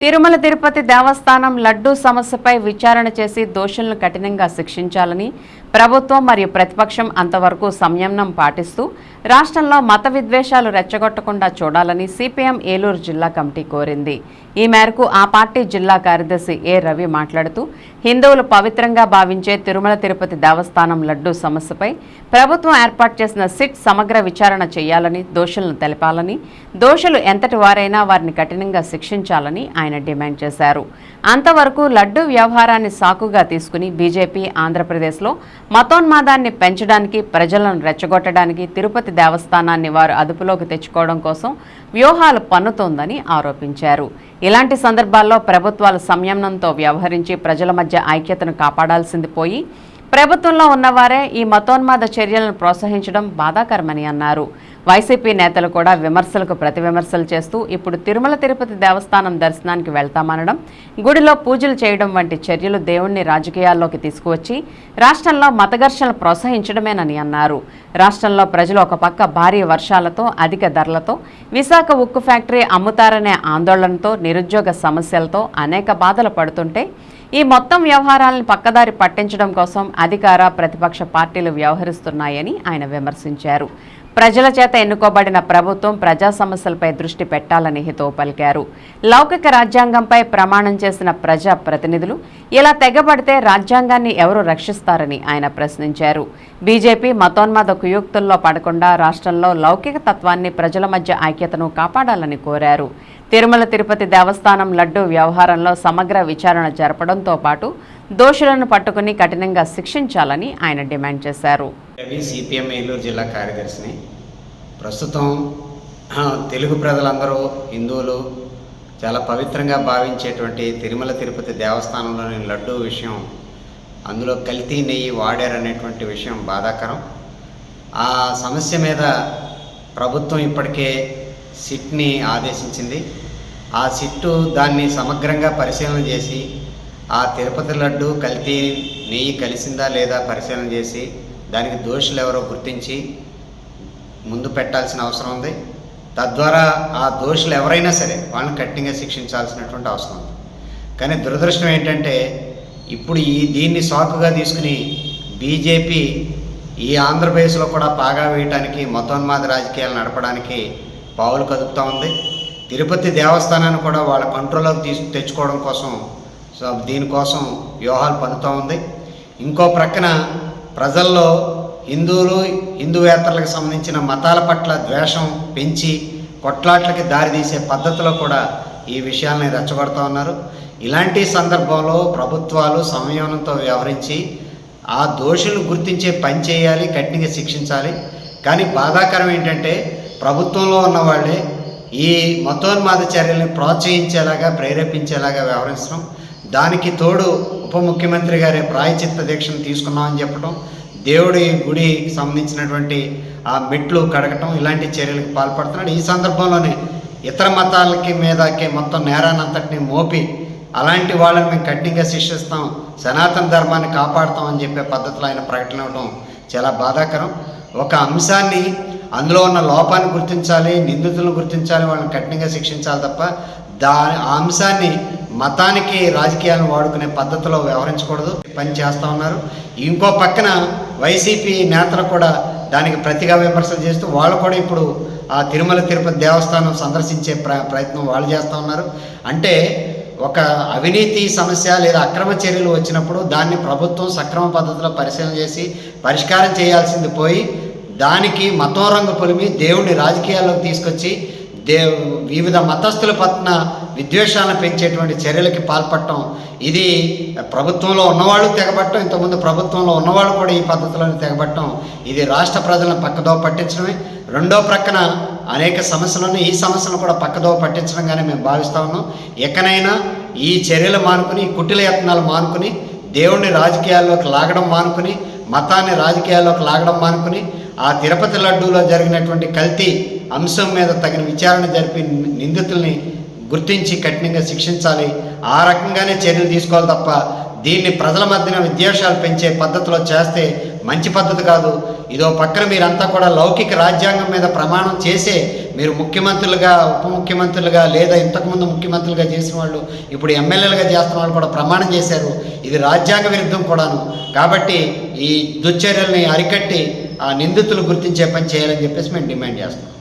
తిరుమల తిరుపతి దేవస్థానం లడ్డూ సమస్యపై విచారణ చేసి దోషులను కఠినంగా శిక్షించాలని ప్రభుత్వం మరియు ప్రతిపక్షం అంతవరకు సంయమనం పాటిస్తూ రాష్ట్రంలో మత విద్వేషాలు రెచ్చగొట్టకుండా చూడాలని సిపిఎం ఏలూరు జిల్లా కమిటీ కోరింది. ఈ మేరకు ఆ పార్టీ జిల్లా కార్యదర్శి ఏ రవి మాట్లాడుతూ హిందువులు పవిత్రంగా భావించే తిరుమల తిరుపతి దేవస్థానం లడ్డూ సమస్యపై ప్రభుత్వం ఏర్పాటు చేసిన సిట్ సమగ్ర విచారణ చేయాలని దోషులను తెలపాలని దోషులు ఎంతటి వారైనా వారిని కఠినంగా శిక్షించాలని ఆయన డిమాండ్ చేశారు. అంతవరకు లడ్డూ వ్యవహారాన్ని సాకుగా తీసుకుని బీజేపీ ఆంధ్రప్రదేశ్లో మతోన్మాదాన్ని పెంచడానికి ప్రజలను రెచ్చగొట్టడానికి తిరుపతి దేవస్థానాన్ని వారు అదుపులోకి తెచ్చుకోవడం కోసం వ్యూహాలు పన్నుతోందని ఆరోపించారు. ఇలాంటి సందర్భాల్లో ప్రభుత్వాలు సంయమనంతో వ్యవహరించి ప్రజల మధ్య ఐక్యతను కాపాడాల్సింది పోయి ప్రభుత్వంలో ఉన్నవారే ఈ మతోన్మాద చర్యలను ప్రోత్సహించడం బాధాకరమని అన్నారు. వైసీపీ నేతలు కూడా విమర్శలకు ప్రతి విమర్శలు చేస్తూ ఇప్పుడు తిరుమల తిరుపతి దేవస్థానం దర్శనానికి వెళ్తామనడం గుడిలో పూజలు చేయడం వంటి చర్యలు దేవుణ్ణి రాజకీయాల్లోకి తీసుకువచ్చి రాష్ట్రంలో మత ఘర్షణలు ప్రోత్సహించడమేనని అన్నారు. రాష్ట్రంలో ప్రజలు ఒక పక్క భారీ వర్షాలతో అధిక ధరలతో విశాఖ ఉక్కు ఫ్యాక్టరీ అమ్ముతారనే ఆందోళనతో నిరుద్యోగ సమస్యలతో అనేక బాధలు పడుతుంటే ఈ మొత్తం వ్యవహారాలను పక్కదారి పట్టించడం కోసం అధికార ప్రతిపక్ష పార్టీలు వ్యవహరిస్తున్నాయని ఆయన విమర్శించారు. ప్రజల చేత ఎన్నుకోబడిన ప్రభుత్వం ప్రజా సమస్యలపై దృష్టి పెట్టాలని హితవు పలికారు. లౌకిక రాజ్యాంగంపై ప్రమాణం చేసిన ప్రజా ప్రతినిధులు ఇలా తెగబడితే రాజ్యాంగాన్ని ఎవరు రక్షిస్తారని ఆయన ప్రశ్నించారు. బీజేపీ మతోన్మాద కుయుక్తుల్లో పడకుండా రాష్ట్రంలో లౌకిక తత్వాన్ని ప్రజల మధ్య ఐక్యతను కాపాడాలని కోరారు. తిరుమల తిరుపతి దేవస్థానం లడ్డూ వ్యవహారంలో సమగ్ర విచారణ జరపడంతో పాటు దోషులను పట్టుకుని కఠినంగా శిక్షించాలని ఆయన డిమాండ్ చేశారు. రవి సిపిఎం ఏలూరు జిల్లా కార్యదర్శిని. ప్రస్తుతం తెలుగు ప్రజలందరూ హిందువులు చాలా పవిత్రంగా భావించేటువంటి తిరుమల తిరుపతి దేవస్థానంలోని లడ్డూ విషయం అందులో కల్తీ నెయ్యి వాడారనేటువంటి విషయం బాధాకరం. ఆ సమస్య మీద ప్రభుత్వం ఇప్పటికే సిట్ని ఆదేశించింది. ఆ సిట్టు దాన్ని సమగ్రంగా పరిశీలన చేసి ఆ తిరుపతి లడ్డు కల్తీ నెయ్యి కలిసిందా లేదా పరిశీలన చేసి దానికి దోషులు ఎవరో గుర్తించి ముందు పెట్టాల్సిన అవసరం ఉంది. తద్వారా ఆ దోషులు ఎవరైనా సరే వాళ్ళని కఠినంగా శిక్షించాల్సినటువంటి అవసరం ఉంది. కానీ దురదృష్టం ఏంటంటే ఇప్పుడు ఈ దీన్ని సాకుగా తీసుకుని బీజేపీ ఈ ఆంధ్రప్రదేశ్లో కూడా పాగా వేయటానికి మతోన్మాద రాజకీయాలు నడపడానికి పావులు కదుపుతూ ఉంది. తిరుపతి దేవస్థానాన్ని కూడా వాళ్ళ కంట్రోల్లోకి తీసు తెచ్చుకోవడం కోసం సో దీనికోసం వ్యూహాలు పన్నుతూ ఉంది. ఇంకో ప్రక్కన ప్రజల్లో హిందువులు హిందూవేత్తలకు సంబంధించిన మతాల పట్ల ద్వేషం పెంచి కొట్లాట్లకి దారితీసే పద్ధతిలో కూడా ఈ విషయాల్ని రెచ్చగొడుతూ ఉన్నారు. ఇలాంటి సందర్భంలో ప్రభుత్వాలు సంయమనంతో వ్యవహరించి ఆ దోషులను గుర్తించే పని చేయాలి కఠినంగా శిక్షించాలి. కానీ బాధాకరం ఏంటంటే ప్రభుత్వంలో ఉన్న వాళ్ళే ఈ మతోన్మాద చర్యల్ని ప్రోత్సహించేలాగా ప్రేరేపించేలాగా వ్యవహరించడం దానికి తోడు ఉప ముఖ్యమంత్రి గారి ప్రాయచిత్త దీక్షను తీసుకున్నామని చెప్పడం దేవుడి గుడికి సంబంధించినటువంటి ఆ మెట్లు కడగటం ఇలాంటి చర్యలకు పాల్పడుతున్నాడు. ఈ సందర్భంలోనే ఇతర మతాలకి మీదకి మొత్తం నేరానంతటిని మోపి అలాంటి వాళ్ళని మేము కఠినంగా శిక్షిస్తాం సనాతన ధర్మాన్ని కాపాడుతాం అని చెప్పే పద్ధతిలో ఆయన ప్రకటన ఇవ్వడం చాలా బాధాకరం. ఒక అంశాన్ని అందులో ఉన్న లోపాన్ని గుర్తించాలి నిందితులను గుర్తించాలి వాళ్ళని కఠినంగా శిక్షించాలి తప్ప దా ఆ అంశాన్ని మతానికి రాజకీయాలను వాడుకునే పద్ధతిలో వ్యవహరించకూడదు. పని చేస్తూ ఉన్నారు. ఇంకో పక్కన వైసీపీ నేతలు కూడా దానికి ప్రతిగా విమర్శలు చేస్తూ వాళ్ళు కూడా ఇప్పుడు ఆ తిరుమల తిరుపతి దేవస్థానం సందర్శించే ప్ర ప్రయత్నం వాళ్ళు చేస్తూ ఉన్నారు. అంటే ఒక అవినీతి సమస్య లేదా అక్రమ చర్యలు వచ్చినప్పుడు దాన్ని ప్రభుత్వం సక్రమ పద్ధతిలో పరిశీలన చేసి పరిష్కారం చేయాల్సింది పోయి దానికి మతం రంగు పొలిమి దేవుడిని రాజకీయాల్లోకి తీసుకొచ్చి దేవ్ వివిధ మతస్థుల పట్ల విద్వేషాలను పెంచేటువంటి చర్యలకి పాల్పడటం ఇది ప్రభుత్వంలో ఉన్నవాళ్ళు తెగబట్టడం ఇంతకుముందు ప్రభుత్వంలో ఉన్నవాళ్ళు కూడా ఈ పద్ధతులను తెగబట్టడం ఇది రాష్ట్ర ప్రజలను పక్కదో పట్టించడమే. రెండో ప్రక్కన అనేక సమస్యలు ఉన్నాయి ఈ సమస్యలను కూడా పక్కదో పట్టించడంగానే మేము భావిస్తూ ఉన్నాం. ఎక్కనైనా ఈ చర్యలు మానుకుని కుటిల యత్నాలు మానుకుని దేవుణ్ణి రాజకీయాల్లోకి లాగడం మానుకుని మతాన్ని రాజకీయాల్లోకి లాగడం మానుకుని ఆ తిరుపతి లడ్డూలో జరిగినటువంటి కల్తీ అంశం మీద తగిన విచారణ జరిపి నిందితుల్ని గుర్తించి కఠినంగా శిక్షించాలి. ఆ రకంగానే చర్యలు తీసుకోవాలి తప్ప దీన్ని ప్రజల మధ్యన విద్వేషాలు పెంచే పద్ధతిలో చేస్తే మంచి పద్ధతి కాదు. ఇదో పక్కన మీరంతా కూడా లౌకిక రాజ్యాంగం మీద ప్రమాణం చేసే మీరు ముఖ్యమంత్రులుగా ఉప ముఖ్యమంత్రులుగా లేదా ఇంతకుముందు ముఖ్యమంత్రులుగా చేసిన వాళ్ళు ఇప్పుడు ఎమ్మెల్యేలుగా చేస్తున్న వాళ్ళు కూడా ప్రమాణం చేశారు. ఇది రాజ్యాంగ విరుద్ధం కూడాను. కాబట్టి ఈ దుశ్చర్యల్ని అరికట్టి ఆ నిందితులు గుర్తించే పని చేయాలని చెప్పేసి మేము డిమాండ్ చేస్తాం